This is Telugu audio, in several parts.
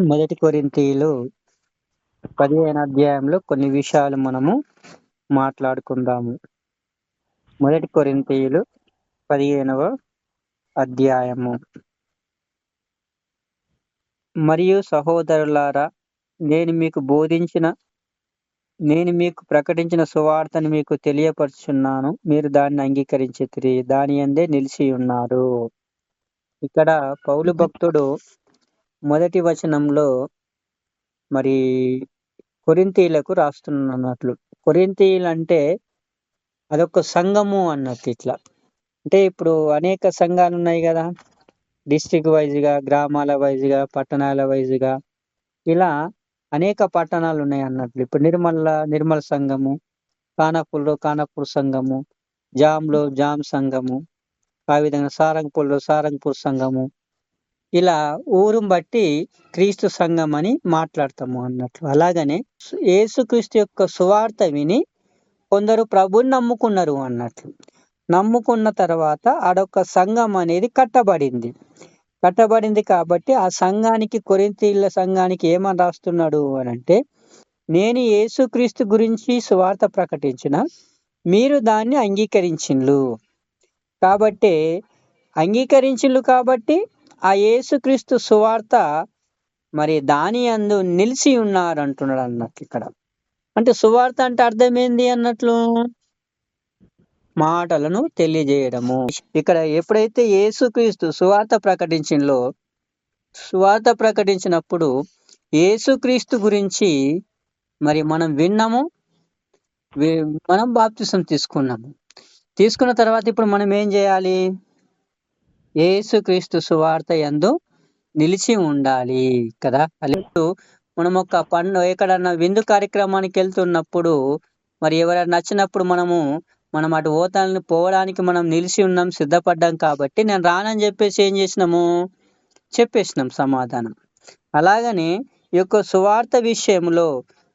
మొదటి కొరింతీలు పదిహేను అధ్యాయంలో కొన్ని విషయాలు మనము మాట్లాడుకుందాము. మొదటి కొరింతీయులు పదిహేనవ అధ్యాయము. మరియు సహోదరులారా నేను మీకు బోధించిన నేను మీకు ప్రకటించిన సువార్తను మీకు తెలియపరుచున్నాను. మీరు దాన్ని అంగీకరించితిరి. దాని అందే నిలిచి ఉన్నారు ఇక్కడ పౌలు భక్తుడు మొదటి వచనంలో మరి కొరింతీయులకు రాస్తున్నట్లు. కొరింతీయులు అంటే అదొక సంఘము అన్నట్టు ఇట్లా. అంటే ఇప్పుడు అనేక సంఘాలు ఉన్నాయి కదా. డిస్టిక్ వైజ్గా గ్రామాల వైజ్గా పట్టణాల వైజ్గా ఇలా అనేక పట్టణాలు ఉన్నాయి అన్నట్లు. ఇప్పుడు నిర్మల నిర్మల సంఘము కానపూర్లో కానపూర్ సంఘము జామ్లో జామ్ సంఘము ఆ విధంగా సారంగపూర్లో సారంగపూర్ సంఘము ఇలా ఊరుని బట్టి క్రీస్తు సంఘం అని మాట్లాడతాము అన్నట్లు. అలాగనే యేసుక్రీస్తు యొక్క సువార్త విని కొందరు ప్రభుని నమ్ముకున్నారు అన్నట్లు. నమ్ముకున్న తర్వాత ఆడొక సంఘం అనేది కట్టబడింది. కట్టబడింది కాబట్టి ఆ సంఘానికి కొరింతీళ్ళ సంఘానికి ఏమని రాస్తున్నాడు అని అంటే నేను యేసుక్రీస్తు గురించి సువార్త ప్రకటించిన మీరు దాన్ని అంగీకరించిండ్లు కాబట్టి అంగీకరించిండ్లు కాబట్టి ఆ యేసుక్రీస్తు సువార్త మరి దాని అందు నిలిచి ఉన్నారు అంటున్నాడు అన్నట్లు ఇక్కడ. అంటే సువార్త అంటే అర్థమైంది అన్నట్లు? మాటలను తెలియజేయడము. ఇక్కడ ఎప్పుడైతే యేసుక్రీస్తు సువార్త ప్రకటించిందో సువార్త ప్రకటించినప్పుడు యేసుక్రీస్తు గురించి మరి మనం విన్నాము మనం బాప్తిసం తీసుకున్నాము. తీసుకున్న తర్వాత ఇప్పుడు మనం ఏం చేయాలి? యేసుక్రీస్తు సువార్త ఎందు నిలిచి ఉండాలి కదా? అలా మనం ఒక పండు ఎక్కడన్నా విందు కార్యక్రమానికి వెళ్తున్నప్పుడు మరి ఎవరైనా నచ్చినప్పుడు మనము మనం అటు ఓతాలను పోవడానికి మనం నిలిచి ఉన్నాం సిద్ధపడ్డాం కాబట్టి నేను రానని చెప్పేసి ఏం చేసినాము? చెప్పేసినాం సమాధానం. అలాగనే ఈ యొక్క సువార్త విషయంలో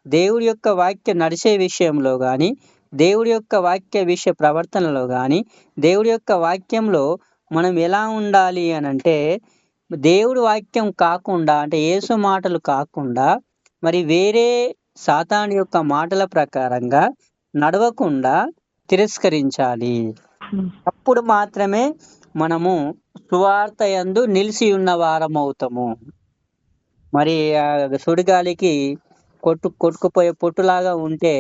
దేవుడి యొక్క వాక్య నడిచే విషయంలో కానీ దేవుడి యొక్క వాక్య విషయ ప్రవర్తనలో కానీ దేవుడి యొక్క వాక్యంలో మనం ఎలా ఉండాలి అని అంటే దేవుడి వాక్యం కాకుండా అంటే యేసు మాటలు కాకుండా మరి వేరే సాతాను యొక్క మాటల ప్రకారంగా నడవకుండా తిరస్కరించాలి. అప్పుడు మాత్రమే మనము సువార్త యందు నిలిచి ఉన్న వారం అవుతాము మరి సుడిగాలికి కొట్టు కొట్టుకుపోయే పొట్టులాగా ఉంటే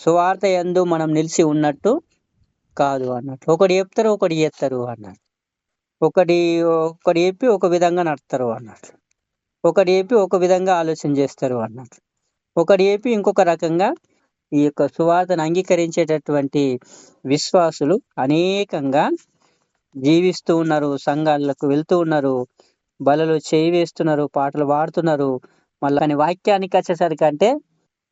సువార్త ఎందు మనం నిలిచి ఉన్నట్టు కాదు అన్నట్టు. ఒకటి చెప్తారు ఒకటి చేస్తారు అన్నట్టు. ఒకటి ఒకటి చెప్పి ఒక విధంగా నడుస్తారు అన్నట్లు. ఒకటి చెప్పి ఒక విధంగా ఆలోచన చేస్తారు అన్నట్లు. ఒకటి చెప్పి ఇంకొక రకంగా ఈ యొక్క సువార్తను అంగీకరించేటటువంటి విశ్వాసులు అనేకంగా జీవిస్తూ ఉన్నారు సంఘాలకు వెళ్తూ ఉన్నారు బలలో చేయి వేస్తున్నారు పాటలు పాడుతున్నారు. మళ్ళీ వాక్యానికి వచ్చేసరికి అంటే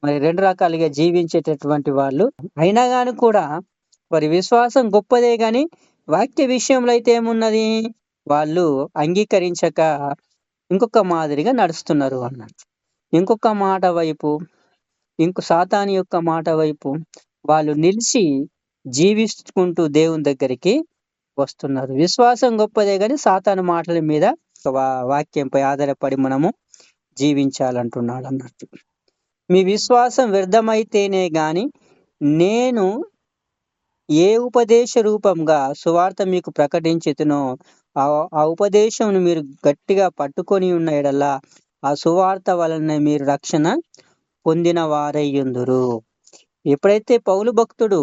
మరి రెండు రకాలుగా జీవించేటటువంటి వాళ్ళు. అయినా కానీ కూడా వారి విశ్వాసం గొప్పదే కానీ వాక్య విషయంలో అయితే ఏమున్నది? వాళ్ళు అంగీకరించక ఇంకొక మాదిరిగా నడుస్తున్నారు అన్నట్టు ఇంకొక మాట వైపు ఇంకో సాతాని యొక్క మాట వైపు వాళ్ళు నిలిచి జీవించుకుంటూ దేవుని దగ్గరికి వస్తున్నారు. విశ్వాసం గొప్పదే కానీ సాతాను మాటల మీద వాక్యంపై ఆధారపడి మనము జీవించాలంటున్నాడు అన్నట్టు. మీ విశ్వాసం వ్యర్థమైతేనే కానీ నేను ఏ ఉపదేశ రూపంగా సువార్త మీకు ప్రకటించితునో ఆ ఉపదేశం మీరు గట్టిగా పట్టుకొని ఉన్న ఎడలా ఆ సువార్త వలన మీరు రక్షణ పొందిన వారయ్యుందురు ఎప్పుడైతే పౌలు భక్తుడు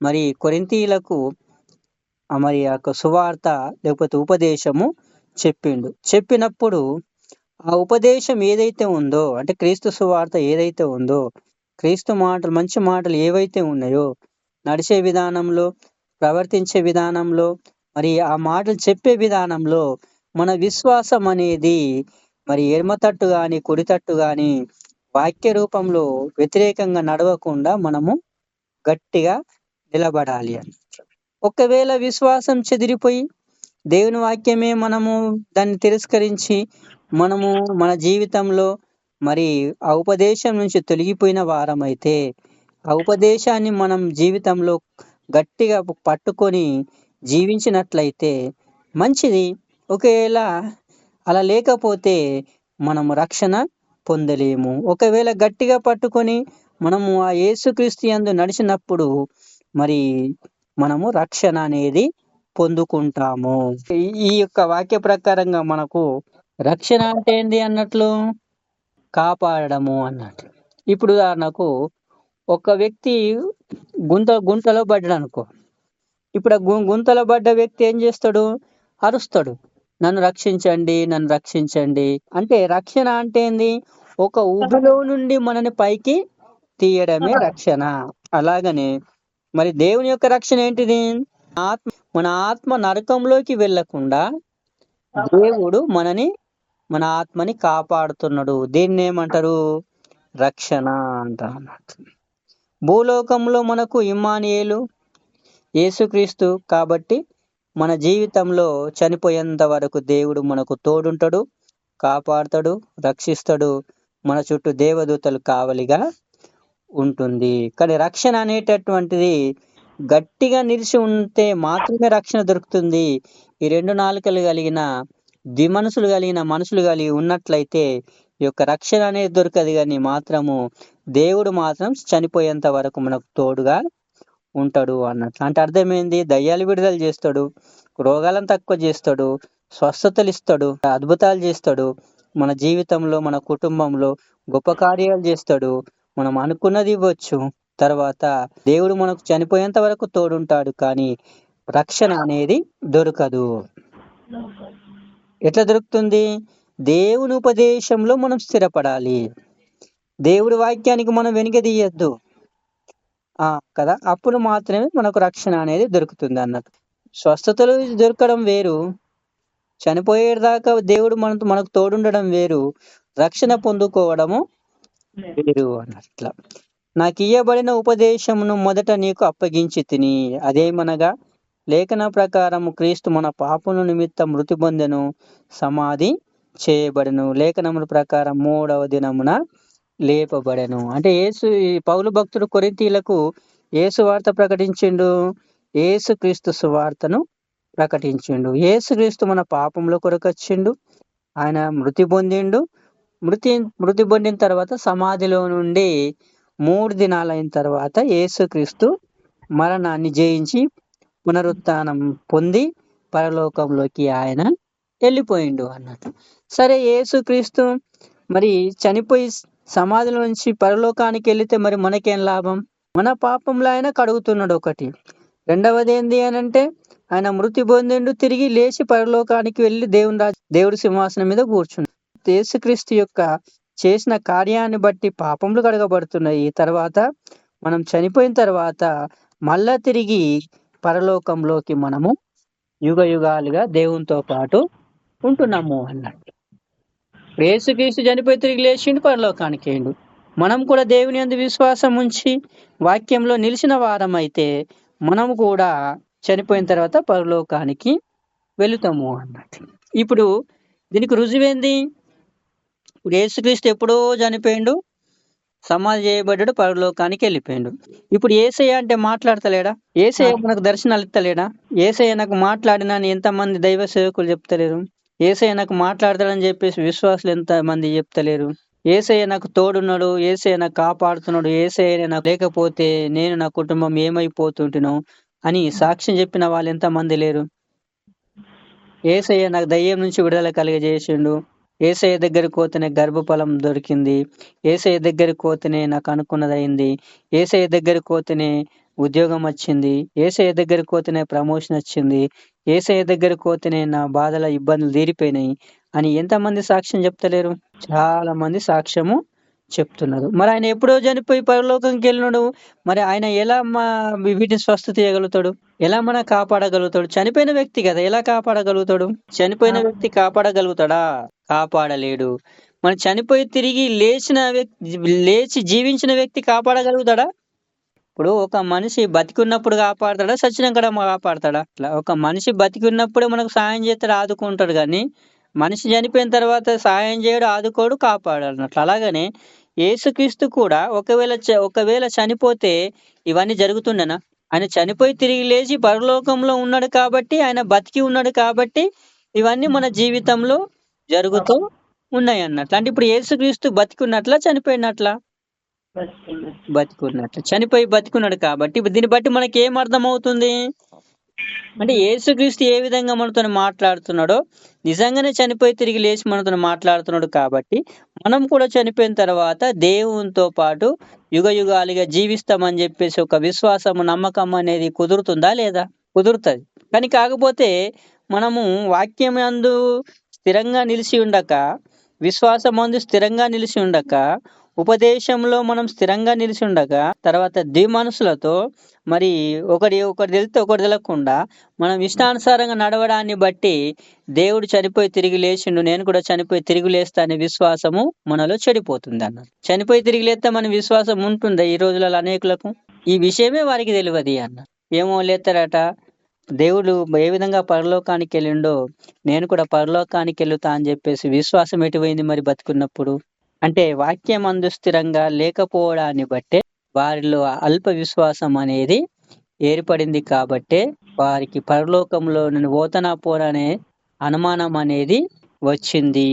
మరి కొరింతీయులకు మరి యొక్క సువార్త లేకపోతే ఉపదేశము చెప్పిండు. చెప్పినప్పుడు ఆ ఉపదేశం ఏదైతే ఉందో అంటే క్రీస్తు సువార్త ఏదైతే ఉందో క్రీస్తు మాటలు మంచి మాటలు ఏవైతే ఉన్నాయో నడిచే విధానంలో ప్రవర్తించే విధానంలో మరి ఆ మాటలు చెప్పే విధానంలో మన విశ్వాసం అనేది మరి ఎడమతట్టు కానీ కుడితట్టు కానీ వాక్య రూపంలో వ్యతిరేకంగా నడవకుండా మనము గట్టిగా నిలబడాలి అని. ఒకవేళ విశ్వాసం చెదిరిపోయి దేవుని వాక్యమే మనము దాన్ని తిరస్కరించి మనము మన జీవితంలో మరి ఆ ఉపదేశం నుంచి తొలగిపోయిన వారమైతే ఆ ఉపదేశాన్ని మనం జీవితంలో గట్టిగా పట్టుకొని జీవించినట్లయితే మంచిది. ఒకవేళ అలా లేకపోతే మనం రక్షణ పొందలేము. ఒకవేళ గట్టిగా పట్టుకొని మనము ఆ యేసుక్రీస్తు యందు నడిచినప్పుడు మరి మనము రక్షణ అనేది పొందుకుంటాము. ఈ- యొక్క వాక్య ప్రకారంగా మనకు రక్షణ అంటే ఏంటి అన్నట్లు? కాపాడము అన్నట్లు ఇప్పుడు ఉదాహరణకు ఒక వ్యక్తి గుంత గుంతలో పడ్డాడు అనుకో ఇప్పుడు ఆ గుంతలో పడ్డ వ్యక్తి ఏం చేస్తాడు? అరుస్తాడు. నన్ను రక్షించండి నన్ను రక్షించండి. అంటే రక్షణ అంటే ఏంది? ఒక ఊబిలో నుండి మనని పైకి తీయడమే రక్షణ. అలాగనే మరి దేవుని యొక్క రక్షణ ఏంటిది? ఆత్మ మన ఆత్మ నరకంలోకి వెళ్ళకుండా దేవుడు మనని మన ఆత్మని కాపాడుతున్నాడు. దీన్ని ఏమంటారు? రక్షణ అంట అన్నట్టు భూలోకంలో మనకు ఇమ్మానియేలు యేసుక్రీస్తు కాబట్టి మన జీవితంలో చనిపోయేంత వరకు దేవుడు మనకు తోడుంటాడు కాపాడుతాడు రక్షిస్తాడు. మన చుట్టూ దేవదూతలు కావలిగా ఉంటుంది. కానీ రక్షణ అనేటటువంటిది గట్టిగా నిలిచి ఉంటే మాత్రమే రక్షణ దొరుకుతుంది. ఈ రెండు నాలుకలు కలిగిన ద్విమనసులు కలిగిన మనుషులు కలిగి ఉన్నట్లయితే ఈ యొక్క రక్షణ అనేది దొరకదు కానీ మాత్రము దేవుడు మాత్రం చనిపోయేంత వరకు మనకు తోడుగా ఉంటాడు అన్నట్లు. అంటే అర్థమైంది? దయ్యాలు విడుదల చేస్తాడు రోగాలను తక్కువ చేస్తాడు స్వస్థతలు ఇస్తాడు అద్భుతాలు చేస్తాడు మన జీవితంలో మన కుటుంబంలో గొప్ప కార్యాలు చేస్తాడు. మనం అనుకున్నది ఇవ్వచ్చు. తర్వాత దేవుడు మనకు చనిపోయేంత వరకు తోడుంటాడు కానీ రక్షణ అనేది దొరకదు. ఎట్లా దొరుకుతుంది? దేవుని ఉపదేశంలో మనం స్థిరపడాలి. దేవుడి వాక్యానికి మనం వెనుక తీయద్దు. ఆ కదా? అప్పుడు మాత్రమే మనకు రక్షణ అనేది దొరుకుతుంది అన్నట్టు. స్వస్థతలు దొరకడం వేరు. చనిపోయేదాకా దేవుడు మనకు మనకు తోడుండడం వేరు. రక్షణ పొందుకోవడము వేరు అన్నట్ల. నాకు ఇయ్యబడిన ఉపదేశమును మొదట నీకు అప్పగించి తిని అదేమనగా లేఖన ప్రకారము క్రీస్తు మన పాపను నిమిత్తం మృతి పొందెను సమాధి చేయబడను. లేఖనముల ప్రకారం మూడవ దినమున లేపబడెను. అంటే యేసు పౌలు భక్తుడు కొరింతీలకు యేసు వార్త ప్రకటించిండు. యేసు క్రీస్తు సువార్తను ప్రకటించిండు. యేసు క్రీస్తు మన పాపంలో కొరకొచ్చిండు ఆయన మృతి పొందిండు. మృతి మృతి పొందిన తర్వాత సమాధిలో నుండి మూడు దినాలైన తర్వాత యేసుక్రీస్తు మరణాన్ని జయించి పునరుత్నం పొంది పరలోకంలోకి ఆయన వెళ్ళిపోయిండు అన్నట్టు. సరే యేసుక్రీస్తు మరి చనిపోయి సమాధుల నుంచి పరలోకానికి వెళితే మరి మనకేం లాభం? మన పాపంలో ఆయన కడుగుతున్నాడు ఒకటి రెండవది ఏంది అని అంటే ఆయన మృతి పొందిండు తిరిగి లేచి పరలోకానికి వెళ్ళి దేవుని రాజు దేవుడి సింహాసనం మీద కూర్చున్నాడు యేసుక్రీస్తు యొక్క చేసిన కార్యాన్ని బట్టి పాపములు కడగబడుతున్నాయి. తర్వాత మనం చనిపోయిన తర్వాత మళ్ళా తిరిగి పరలోకంలోకి మనము యుగ యుగాలుగా దేవునితో పాటు ఉంటున్నాము అన్నట్టు. యేసుక్రీస్తు చనిపోయి తిరిగి లేచిండు పరలోకానికి వేయండు మనం కూడా దేవుని అందు విశ్వాసం ఉంచి వాక్యంలో నిలిచిన వారం అయితే మనం కూడా చనిపోయిన తర్వాత పరలోకానికి వెళుతాము అన్నట్టు ఇప్పుడు దీనికి రుజువేంది? ఇప్పుడు యేసుక్రీస్తు ఎప్పుడో చనిపోయిండు సమాధి చేయబడ్డాడు పరలోకానికి వెళ్ళిపోయిండు. ఇప్పుడు ఏసయ్య అంటే మాట్లాడతలేడా? ఏసయ్య మనకు దర్శనాలు ఇస్తలేడా? ఏసయ్య నాకు మాట్లాడినా అని ఎంతమంది దైవ సేవకులు చెప్తలేరు? ఏసయ్య నాకు మాట్లాడతాడని చెప్పేసి విశ్వాసులు ఎంత మంది చెప్తలేరు. ఏసయ్య నాకు తోడున్నాడు ఏసయ్య నాకు కాపాడుతున్నాడు ఏసయ్య నాకు లేకపోతే నేను నా కుటుంబం ఏమైపోతుంటునో అని సాక్ష్యం చెప్పిన వాళ్ళు ఎంత మంది లేరు. ఏసయ్య నాకు దయ్యం నుంచి విడుదల కలిగజేసిండు. ఏసయ్య దగ్గరికి పోతేనే గర్భఫలం దొరికింది. ఏసయ్య దగ్గరికి పోతేనే నాకు అనుకున్నది అయింది ఏసయ్య దగ్గరికి పోతేనే ఉద్యోగం వచ్చింది. ఏసయ్య దగ్గరికి పోతేనే ప్రమోషన్ వచ్చింది. ఏసయ్య దగ్గరికి పోతేనే నా బాధల ఇబ్బందులు తీరిపోయినాయి అని ఎంతమంది సాక్ష్యం చెప్తలేరు? చాలా మంది సాక్ష్యము చెప్తున్నారు. మరి ఆయన ఎప్పుడో చనిపోయి పరలోకంకి వెళ్ళినాడు మరి ఆయన ఎలా మా వీటిని స్వస్థత చేయగలుగుతాడు? ఎలా మన కాపాడగలుగుతాడు? చనిపోయిన వ్యక్తి కదా ఎలా కాపాడగలుగుతాడు? చనిపోయిన వ్యక్తి కాపాడగలుగుతాడా? కాపాడలేడు. మరి చనిపోయి తిరిగి లేచిన వ్యక్తి లేచి జీవించిన వ్యక్తి కాపాడగలుగుతాడా? ఇప్పుడు ఒక మనిషి బతికున్నప్పుడు కాపాడతాడా? సచ్చినాక కాపాడతాడా? అట్లా ఒక మనిషి బతికున్నప్పుడే మనకు సాయం చేస్తాడు ఆదుకుంటాడు కానీ మనిషి చనిపోయిన తర్వాత సాయం చేయడు ఆదుకోడు కాపాడు అన్నట్లు. అలాగనే యేసుక్రీస్తు కూడా ఒకవేళ ఒకవేళ చనిపోతే ఇవన్నీ జరుగుతుండేనా? ఆయన చనిపోయి తిరిగి లేచి పరలోకంలో ఉన్నాడు కాబట్టి ఆయన బతికి ఉన్నాడు కాబట్టి ఇవన్నీ మన జీవితంలో జరుగుతూ ఉన్నాయి అన్నట్లు. అంటే ఇప్పుడు యేసుక్రీస్తు బతికున్నట్లా చనిపోయినట్లా? బతికున్నట్లు చనిపోయి బతికున్నాడు కాబట్టి దీన్ని బట్టి మనకి ఏం అర్థమవుతుంది? అంటే యేసుక్రీస్తు ఏ విధంగా మనతో మాట్లాడుతున్నాడో నిజంగానే చనిపోయి తిరిగి లేచి మనతో మాట్లాడుతున్నాడు కాబట్టి మనం కూడా చనిపోయిన తర్వాత దేవునితో పాటు యుగ యుగాలుగా జీవిస్తామని చెప్పేసి ఒక విశ్వాసము నమ్మకం అనేది కుదురుతుందా లేదా? కుదురుతుంది. కానీ కాకపోతే మనము వాక్యం అందు స్థిరంగా నిలిచి ఉండక విశ్వాసం అందు స్థిరంగా నిలిచి ఉండక ఉపదేశంలో మనం స్థిరంగా నిలిచి ఉండగా తర్వాత ద్విమనసులతో మరి ఒకరి ఒకటి తెలితే ఒకటి తెలియకుండా మనం ఇష్టానుసారంగా నడవడాన్ని బట్టి దేవుడు చనిపోయి తిరిగి లేచిండు నేను కూడా చనిపోయి తిరిగి లేస్తా అనే విశ్వాసము మనలో చెడిపోతుంది అన్నారు. చనిపోయి తిరిగి లేస్తే మన విశ్వాసం ఉంటుందా ఈ రోజులలో అనేకులకు? ఈ విషయమే వారికి తెలియదు అన్నారు ఏమో లేతారట దేవుడు ఏ విధంగా పరలోకానికి వెళ్ళిండో నేను కూడా పరలోకానికి వెళ్తా అని చెప్పేసి విశ్వాసం ఎటుపోయింది మరి బతుకున్నప్పుడు? అంటే వాక్యం అందు స్థిరంగా లేకపోవడాన్ని బట్టే వారిలో అల్ప విశ్వాసం అనేది ఏర్పడింది కాబట్టే వారికి పరలోకంలో ఓతనా పోతనా అనుమానం అనేది వచ్చింది.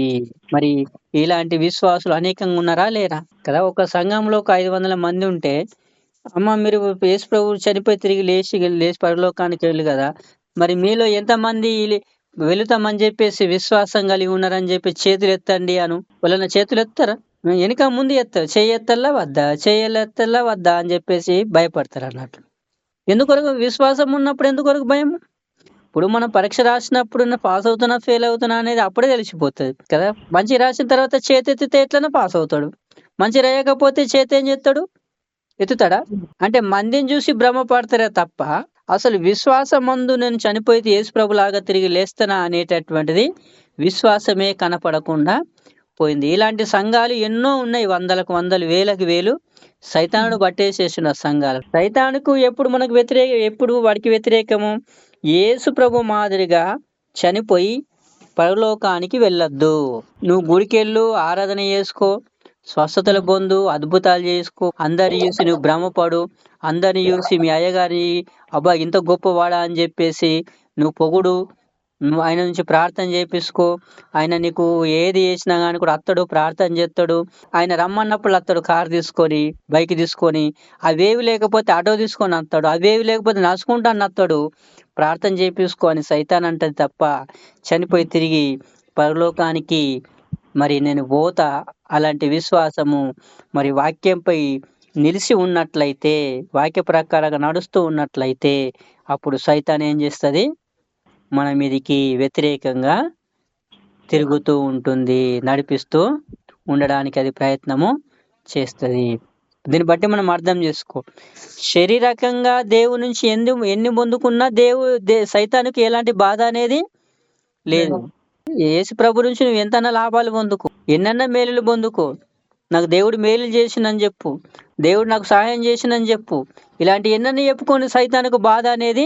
మరి ఇలాంటి విశ్వాసులు అనేకంగా ఉన్నారా లేరా? కదా ఒక సంఘంలో ఒక ఐదు వందల మంది ఉంటే అమ్మ మీరు యేసు ప్రభు చనిపోయి తిరిగి లేచి లేచి పరలోకానికి వెళ్ళి కదా మరి మీలో ఎంతమంది వెళుతామని చెప్పేసి విశ్వాసం కలిగి ఉన్నారని చెప్పి చేతులు ఎత్తండి అను. వాళ్ళ చేతులు ఎత్తారా? వెనుక ముందు ఎత్తారు. చేయి ఎత్తల్లా వద్దా? చేయలు ఎత్తల్లా వద్దా అని చెప్పేసి భయపడతారు అన్నట్లు. ఎందుకొరకు? విశ్వాసం ఉన్నప్పుడు ఎందుకొరకు భయం ఇప్పుడు మనం పరీక్ష రాసినప్పుడు పాస్ అవుతున్నా ఫెయిల్ అవుతున్నా అనేది అప్పుడే తెలిసిపోతుంది కదా. మంచి రాసిన తర్వాత చేతి ఎత్తితే ఎట్లనే పాస్ అవుతాడు? మంచి రాయకపోతే చేతి ఏం చేస్తాడు? ఎత్తుతాడా? అంటే మందిని చూసి భ్రమపడతారే తప్ప అసలు విశ్వాసమందు నేను చనిపోయితే యేసు ప్రభులాగా తిరిగి లేస్తానా అనేటటువంటిది విశ్వాసమే కనపడకుండా పోయింది. ఇలాంటి సంఘాలు ఎన్నో ఉన్నాయి. వందలకు వందలు వేలకు వేలు సైతానుడు పట్టేసేసిన సంఘాలు. సైతానుకు ఎప్పుడు మనకు వ్యతిరేక ఎప్పుడు వాడికి వ్యతిరేకము? యేసు ప్రభు మాదిరిగా చనిపోయి పరలోకానికి వెళ్ళొద్దు. నువ్వు గుడికెళ్ళు ఆరాధన చేసుకో స్వస్థతలు పొందు అద్భుతాలు చేసుకో అందరు చూసి నువ్వు భ్రమపడు అందరిని చూసి మీ అయ్యగారి అబ్బా ఇంత గొప్పవాడా అని చెప్పేసి నువ్వు పొగుడు నువ్వు ఆయన నుంచి ప్రార్థన చేపించుకో ఆయన నీకు ఏది చేసినా కానీ కూడా అత్తడు ప్రార్థన చేస్తాడు ఆయన రమ్మన్నప్పుడు అత్తడు కారు తీసుకొని బైక్ తీసుకొని అవేవి లేకపోతే ఆటో తీసుకొని అత్తాడు అవేవి లేకపోతే నడుచుకుంటాను అత్తాడు. ప్రార్థన చేపించుకో అని సైతాన్ అంటది తప్ప చనిపోయి తిరిగి పరలోకానికి మరి నేను పోతా. అలాంటి విశ్వాసము మరి వాక్యంపై నిలిచి ఉన్నట్లయితే వాక్య ప్రకారంగా నడుస్తూ ఉన్నట్లయితే అప్పుడు సైతాన్ ఏం చేస్తుంది? మన మీదికి వ్యతిరేకంగా తిరుగుతూ ఉంటుంది నడిపిస్తూ ఉండడానికి అది ప్రయత్నము చేస్తుంది. దీన్ని బట్టి మనం అర్థం చేసుకో. శరీరకంగా దేవుడి నుంచి ఎన్ని ఎన్ని పొందుకున్నా దేవు దే సైతానికి ఎలాంటి బాధ అనేది లేదు. యేసు ప్రభు నుంచి నువ్వు ఎంతన్నా లాభాలు పొందుకో ఎన్నన్నా మేలులు పొందుకో. నాకు దేవుడు మేలు చేసిందని చెప్పు. దేవుడు నాకు సహాయం చేసిందని చెప్పు. ఇలాంటి ఎన్నన్నీ చెప్పుకొని సైతానికి బాధ అనేది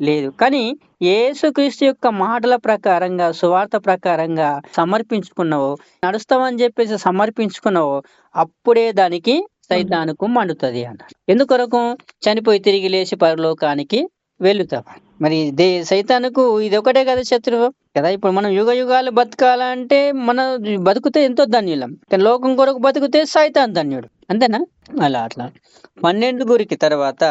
లేదు. కానీ యేసుక్రీస్తు యొక్క మాటల ప్రకారంగా సువార్త ప్రకారంగా సమర్పించుకున్నావో నడుస్తామని చెప్పేసి సమర్పించుకున్నావో అప్పుడే దానికి సైతానుకు మండుతుంది అన్నారు ఎందుకొరకు? చనిపోయి తిరిగి లేచి పరలోకానికి వెళుతాం మరి దే సైతానుకు ఇది ఒకటే కదా శత్రువు? కదా ఇప్పుడు మనం యుగ యుగాలు బతకాలంటే మన బతుకుతే ఎంతో ధన్యులం. కానీ లోకం కొరకు బతికితే సైతాన్ ధన్యుడు. అంతేనా? అలా అట్లా. పన్నెండు గురికి తర్వాత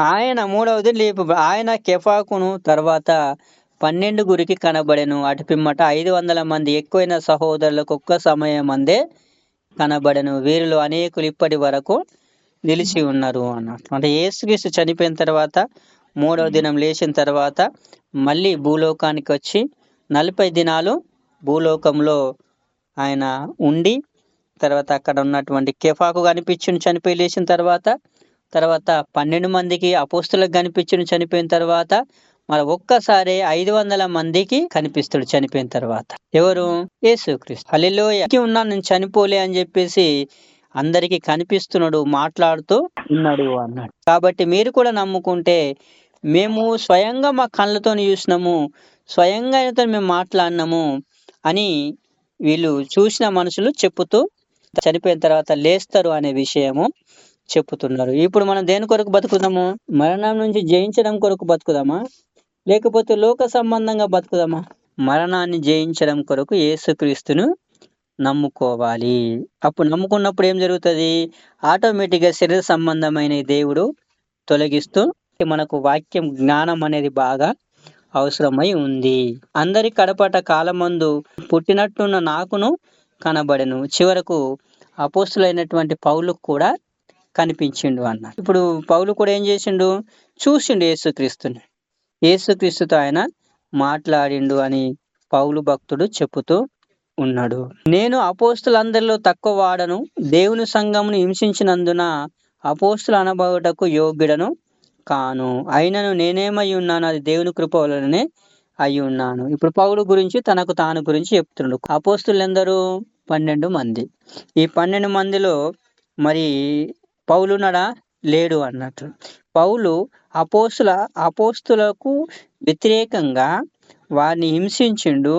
ఆయన మూడవది లేపు ఆయన కెఫాకును తర్వాత పన్నెండు గురికి కనబడెను. అటు పిమ్మట ఐదు వందల మంది ఎక్కువైన సహోదరులకు ఒక్క సమయం అందే కనబడెను. వీరిలో అనేకులు ఇప్పటి వరకు నిలిచి ఉన్నారు అన్నట్లు అంటే ఏసుక్రీస్తు చనిపోయిన తర్వాత మూడవ దినం లేచిన తర్వాత మళ్ళీ భూలోకానికి వచ్చి నలభై దినాలు భూలోకంలో ఆయన ఉండి తర్వాత అక్కడ ఉన్నటువంటి కెఫాకు కనిపించుని చనిపోయి లేచిన తర్వాత తర్వాత పన్నెండు మందికి అపోస్తులకు కనిపించుని చనిపోయిన తర్వాత మరి ఒక్కసారి ఐదు వందల మందికి కనిపిస్తాడు చనిపోయిన తర్వాత. ఎవరు? యేసుక్రీస్తు. హల్లెలో ఉన్నాను నేను చనిపోలే అని చెప్పేసి అందరికి కనిపిస్తున్నాడు మాట్లాడుతూ ఉన్నాడు అన్నాడు. కాబట్టి మీరు కూడా నమ్ముకుంటే మేము స్వయంగా మా కళ్ళతో చూసినాము స్వయంగా ఆయనతో మేము మాట్లాడినాము అని వీళ్ళు చూసిన మనుషులు చెప్పుతూ చనిపోయిన తర్వాత లేస్తారు అనే విషయము చెప్పుతున్నారు. ఇప్పుడు మనం దేని కొరకు బతుకుదాము? మరణం నుంచి జయించడం కొరకు బతుకుదామా? లేకపోతే లోక సంబంధంగా బతుకుదామా? మరణాన్ని జయించడం కొరకు యేసుక్రీస్తును నమ్ముకోవాలి. అప్పుడు నమ్ముకున్నప్పుడు ఏం జరుగుతుంది? ఆటోమేటిక్గా శరీర సంబంధమైన దేవుడు తొలగిస్తూ మనకు వాక్యం జ్ఞానం అనేది బాగా అవసరమై ఉంది. అందరి కడపట కాలమందు పుట్టినట్టున్న నాకును కనబడెను. చివరకు అపోస్తులైనటువంటి పౌలకు కూడా కనిపించిండు అన్న ఇప్పుడు పౌలు కూడా ఏం చేసిండు? చూసిండు యేసుక్రీస్తుని. యేసుక్రీస్తుతో ఆయన మాట్లాడిండు అని పౌలు భక్తుడు చెప్పుతూ ఉన్నాడు. నేను అపోస్తులందరిలో తక్కువ వాడను. దేవుని సంఘమును హింసించినందున అపోస్తులు అనబడుటకు యోగ్యుడను కాను. అయినను నేనేమై ఉన్నాను అది దేవుని కృప వలననే అయి ఉన్నాను. ఇప్పుడు పౌలు గురించి తనకు తాను గురించి చెప్తున్నాడు అపోస్తులు ఎందరూ పన్నెండు మంది. ఈ పన్నెండు మందిలో మరి పౌలునడా లేడు అన్నట్టు. పౌలు అపోస్తుల అపోస్తులకు వ్యతిరేకంగా వారిని హింసించిండు.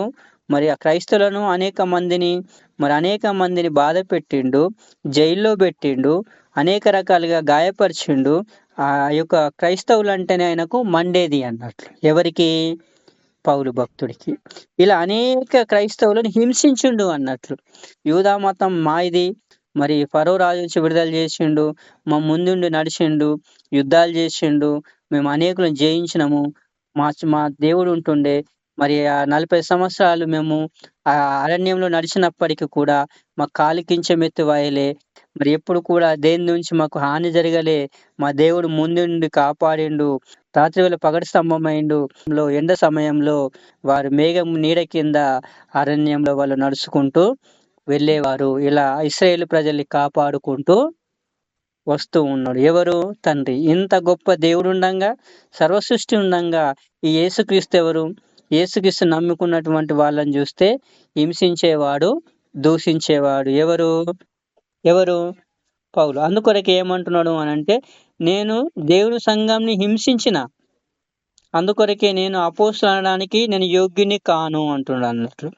మరి ఆ క్రైస్తవులను అనేక మందిని మరి అనేక మందిని బాధ పెట్టిండు జైల్లో పెట్టిండు అనేక రకాలుగా గాయపరిచిండు. ఆ యొక్క క్రైస్తవులు అంటేనే ఆయనకు మండేది అన్నట్లు. ఎవరికి? పౌలు భక్తుడికి. ఇలా అనేక క్రైస్తవులను హింసించిండు అన్నట్లు. యూదా మతం మాయిది మరి ఫరో రాజు నుంచి విడుదల చేసిండు మా ముందుండి నడిచిండు యుద్ధాలు చేసిండు మేము అనేకులను జయించినాము మా మా దేవుడు ఉంటుండే మరి ఆ నలభై సంవత్సరాలు మేము ఆ అరణ్యంలో నడిచినప్పటికీ కూడా మా కాలి కించెమెత్తు వాయలే మరి ఎప్పుడు కూడా దేని నుంచి మాకు హాని జరగలే మా దేవుడు ముందుండి కాపాడిండు రాత్రివేళ పగటి స్తంభమైండు ఎండ సమయంలో వారు మేఘం నీడ కింద అరణ్యంలో వాళ్ళు నడుచుకుంటూ వెళ్ళేవారు. ఇలా ఇస్రాయేల్ ప్రజల్ని కాపాడుకుంటూ వస్తూ ఉన్నాడు. ఎవరు? తండ్రి. ఇంత గొప్ప దేవుడు ఉండంగా సర్వసృష్టి ఉండంగా ఈ యేసుక్రీస్తు ఎవరు? యేసుక్రీస్తు నమ్ముకున్నటువంటి వాళ్ళని చూస్తే హింసించేవాడు దూషించేవాడు ఎవరు? ఎవరు? పౌలు. అందుకొరకు ఏమంటున్నాడు అని అంటే నేను దేవుని సంఘంని హింసించిన. అందుకొరకే నేను అపోస్తులు అనడానికి నేను యోగ్యుని కాను అంటున్నాడు అన్నట్లు.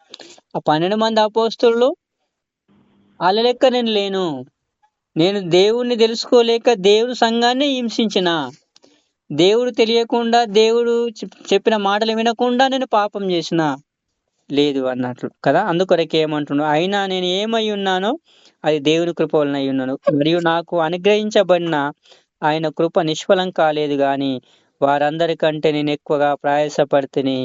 ఆ పన్నెండు మంది అపోస్తులు వాళ్ళ లెక్క నేను లేను. నేను దేవుణ్ణి తెలుసుకోలేక దేవుని సంఘాన్ని హింసించిన. దేవుడు తెలియకుండా దేవుడు చెప్పిన మాటలు వినకుండా నేను పాపం చేసిన. లేదు అన్నట్లు కదా? అందుకొరకే ఏమంటున్నాడు అయినా నేను ఏమై ఉన్నానో అది దేవుని కృప వలన అయి ఉన్నాను. మరియు నాకు అనుగ్రహించబడిన ఆయన కృప నిష్ఫలం కాలేదు కానీ వారందరికంటే నేను ఎక్కువగా ప్రయాసపడితేని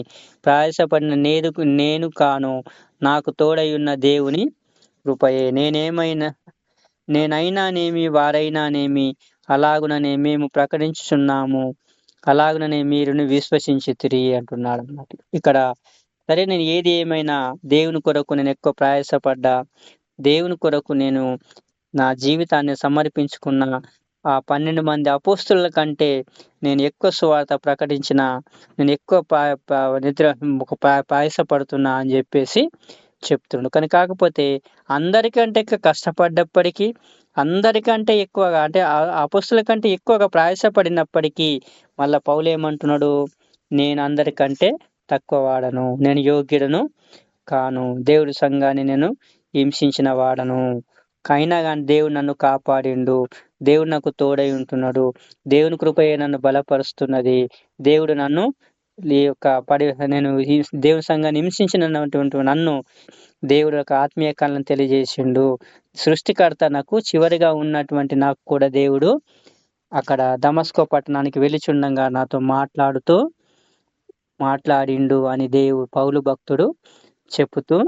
ప్రయాసపడిన నేను నేను కాను. నాకు తోడై ఉన్న దేవుని కృపయే. నేనేమైనా నేనైనానేమి వారైనానేమి అలాగుననే మేము ప్రకటించుచున్నాము. అలాగుననే మీరును విశ్వసించి తిరిగి అంటున్నాడు అన్నమాట ఇక్కడ సరే నేను ఏది ఏమైనా దేవుని కొరకు నేను ఎక్కువ ప్రయాసపడ్డా దేవుని కొరకు నేను నా జీవితాన్ని సమర్పించుకున్న ఆ పన్నెండు మంది అపోస్తుల కంటే నేను ఎక్కువ సువార్త ప్రకటించిన నేను ఎక్కువ నిద్ర ఒక అని చెప్పేసి చెప్తుండు. కానీ కాకపోతే అందరికంటే ఎక్కువ కష్టపడ్డప్పటికీ అందరికంటే ఎక్కువగా అంటే ఆ- అపోస్తుల కంటే ఎక్కువగా ప్రయాసపడినప్పటికీ మళ్ళా పౌలు ఏమంటున్నాడు? నేను అందరికంటే తక్కువ వాడను నేను యోగ్యుడను కాను. దేవుడి సంఘాన్ని నేను హింసించిన వాడను. అయినా కానీ దేవుడు నన్ను కాపాడిండు. దేవుడు నాకు తోడై ఉంటున్నాడు. దేవుని కృపయే నన్ను బలపరుస్తున్నది. దేవుడు నన్ను ఈ యొక్క పడి నేను దేవుని సంఘాన్ని హింసించినటువంటి నన్ను దేవుడు యొక్క ఆత్మీయ కళను తెలియజేసిండు. సృష్టికర్త నాకు చివరిగా ఉన్నటువంటి నాకు కూడా దేవుడు అక్కడ దమస్కో పట్టణానికి వెలిచుండగా నాతో మాట్లాడుతూ మాట్లాడిండు అని దేవుడు పౌలు భక్తుడు చెప్పుతూ